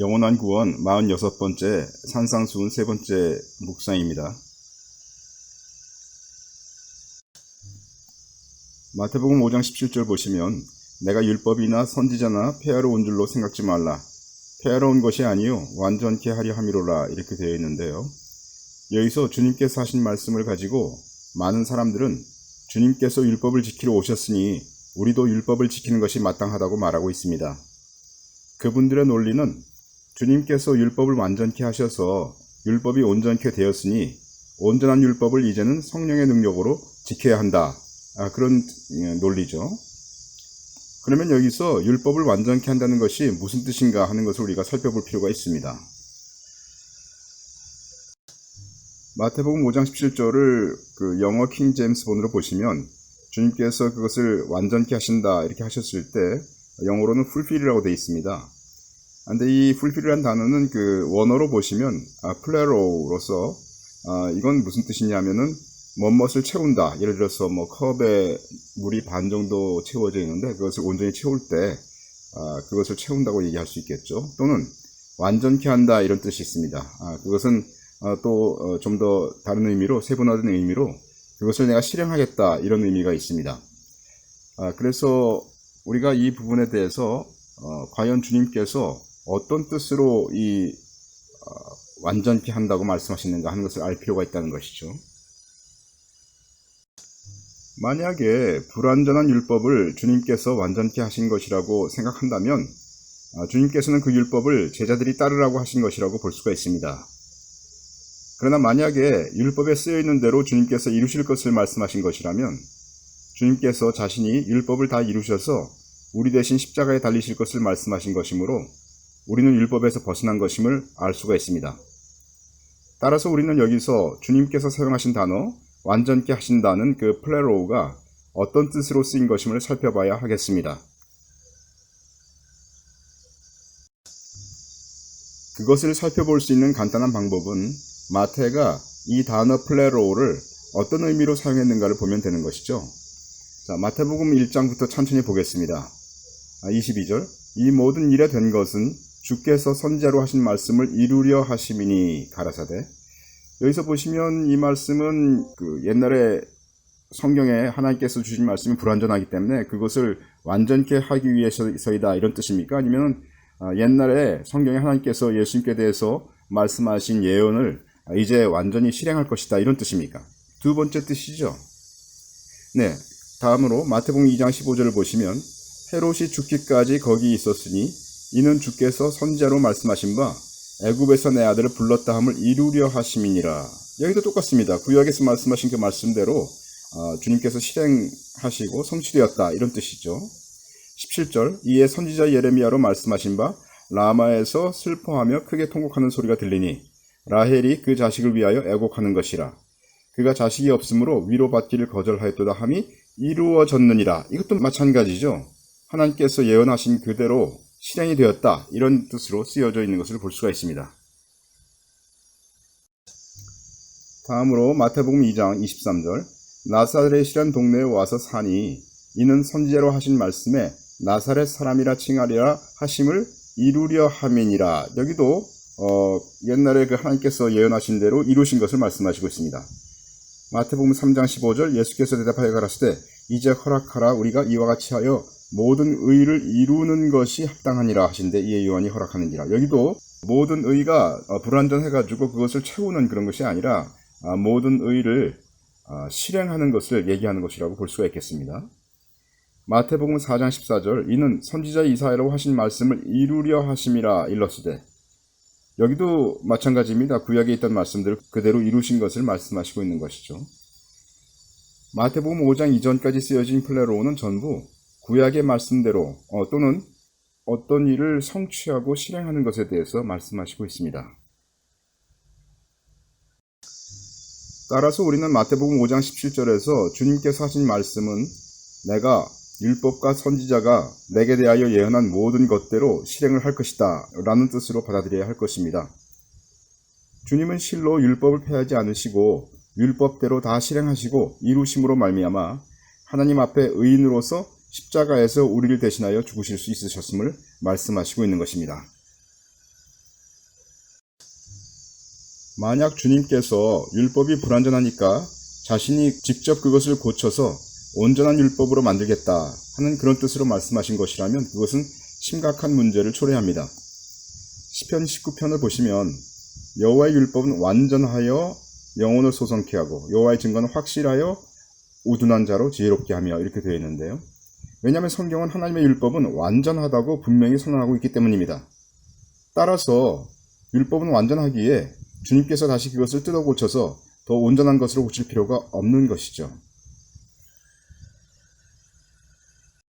영원한 구원 46번째 산상수훈 세 번째 묵상입니다. 마태복음 5장 17절 보시면 내가 율법이나 선지자나 폐하러 온 줄로 생각지 말라. 폐하러 온 것이 아니요 완전케 하려 함이로라 이렇게 되어 있는데요. 여기서 주님께서 하신 말씀을 가지고 많은 사람들은 주님께서 율법을 지키러 오셨으니 우리도 율법을 지키는 것이 마땅하다고 말하고 있습니다. 그분들의 논리는 주님께서 율법을 완전케 하셔서 율법이 온전케 되었으니 온전한 율법을 이제는 성령의 능력으로 지켜야 한다. 아, 그런 예, 논리죠. 그러면 여기서 율법을 완전케 한다는 것이 무슨 뜻인가 하는 것을 우리가 살펴볼 필요가 있습니다. 마태복음 5장 17절을 그 영어 킹 제임스 본으로 보시면 주님께서 그것을 완전케 하신다 이렇게 하셨을 때 영어로는 fulfill이라고 되어 있습니다. 근데 이 fulfill이라는 단어는 그 원어로 보시면 아, 플레로로서 아, 이건 무슨 뜻이냐면은 뭐뭇을 채운다. 예를 들어서 뭐 컵에 물이 반 정도 채워져 있는데 그것을 온전히 채울 때 아, 그것을 채운다고 얘기할 수 있겠죠. 또는 완전케 한다 이런 뜻이 있습니다. 아, 그것은 또좀 더 다른 의미로 세분화된 의미로 그것을 내가 실행하겠다 이런 의미가 있습니다. 아, 그래서 우리가 이 부분에 대해서 어, 과연 주님께서 어떤 뜻으로 이 어, 완전케 한다고 말씀하시는가 하는 것을 알 필요가 있다는 것이죠. 만약에 불완전한 율법을 주님께서 완전케 하신 것이라고 생각한다면 아, 주님께서는 그 율법을 제자들이 따르라고 하신 것이라고 볼 수가 있습니다. 그러나 만약에 율법에 쓰여 있는 대로 주님께서 이루실 것을 말씀하신 것이라면 주님께서 자신이 율법을 다 이루셔서 우리 대신 십자가에 달리실 것을 말씀하신 것이므로 우리는 율법에서 벗어난 것임을 알 수가 있습니다. 따라서 우리는 여기서 주님께서 사용하신 단어 완전케 하신다는 그 플레로우가 어떤 뜻으로 쓰인 것임을 살펴봐야 하겠습니다. 그것을 살펴볼 수 있는 간단한 방법은 마태가 이 단어 플레로우를 어떤 의미로 사용했는가를 보면 되는 것이죠. 자, 마태복음 1장부터 천천히 보겠습니다. 22절. 이 모든 일에 된 것은 주께서 선제로 하신 말씀을 이루려 하심이니 가라사대. 여기서 보시면 이 말씀은 그 옛날에 성경에 하나님께서 주신 말씀이 불완전하기 때문에 그것을 완전케 하기 위해서이다 이런 뜻입니까? 아니면 옛날에 성경에 하나님께서 예수님께 대해서 말씀하신 예언을 이제 완전히 실행할 것이다 이런 뜻입니까? 두 번째 뜻이죠. 네. 다음으로 마태복음 2장 15절을 보시면 헤롯이 죽기까지 거기 있었으니 이는 주께서 선자로 말씀하신 바 애굽에서 내 아들을 불렀다 함을 이루려 하심이니라. 여기도 똑같습니다. 구약에서 말씀하신 그 말씀대로 주님께서 실행하시고 성취되었다 이런 뜻이죠. 17절 이에 선지자 예레미야로 말씀하신 바 라마에서 슬퍼하며 크게 통곡하는 소리가 들리니 라헬이 그 자식을 위하여 애곡하는 것이라. 그가 자식이 없으므로 위로받기를 거절하였도다 함이 이루어졌느니라. 이것도 마찬가지죠. 하나님께서 예언하신 그대로 실행이 되었다. 이런 뜻으로 쓰여져 있는 것을 볼 수가 있습니다. 다음으로 마태복음 2장 23절 나사렛이란 동네에 와서 사니 이는 선지자로 하신 말씀에 나사렛 사람이라 칭하리라 하심을 이루려 함이니라. 여기도 어, 옛날에 그 하나님께서 예언하신 대로 이루신 것을 말씀하시고 있습니다. 마태복음 3장 15절 예수께서 대답하여 가라사대 이제 허락하라 우리가 이와 같이 하여 모든 의를 이루는 것이 합당하니라 하신데 이에 요한이 허락하는지라 여기도 모든 의가 어, 불완전해가지고 그것을 채우는 그런 것이 아니라 아, 모든 의를 아, 실행하는 것을 얘기하는 것이라고 볼 수가 있겠습니다. 마태복음 4장 14절 이는 선지자 이사야로 하신 말씀을 이루려 하심이라 일렀으되 여기도 마찬가지입니다. 구약에 있던 말씀들을 그대로 이루신 것을 말씀하시고 있는 것이죠. 마태복음 5장 이전까지 쓰여진 플레로우는 전부 구약의 말씀대로 어, 또는 어떤 일을 성취하고 실행하는 것에 대해서 말씀하시고 있습니다. 따라서 우리는 마태복음 5장 17절에서 주님께서 하신 말씀은 내가 율법과 선지자가 내게 대하여 예언한 모든 것대로 실행을 할 것이다 라는 뜻으로 받아들여야 할 것입니다. 주님은 실로 율법을 폐하지 않으시고 율법대로 다 실행하시고 이루심으로 말미암아 하나님 앞에 의인으로서 십자가에서 우리를 대신하여 죽으실 수 있으셨음을 말씀하시고 있는 것입니다. 만약 주님께서 율법이 불완전하니까 자신이 직접 그것을 고쳐서 온전한 율법으로 만들겠다 하는 그런 뜻으로 말씀하신 것이라면 그것은 심각한 문제를 초래합니다. 시편 19편을 보시면 여호와의 율법은 완전하여 영혼을 소성케 하고 여호와의 증거는 확실하여 우둔한 자로 지혜롭게 하며 이렇게 되어 있는데요. 왜냐하면 성경은 하나님의 율법은 완전하다고 분명히 선언하고 있기 때문입니다. 따라서 율법은 완전하기에 주님께서 다시 그것을 뜯어 고쳐서 더 온전한 것으로 고칠 필요가 없는 것이죠.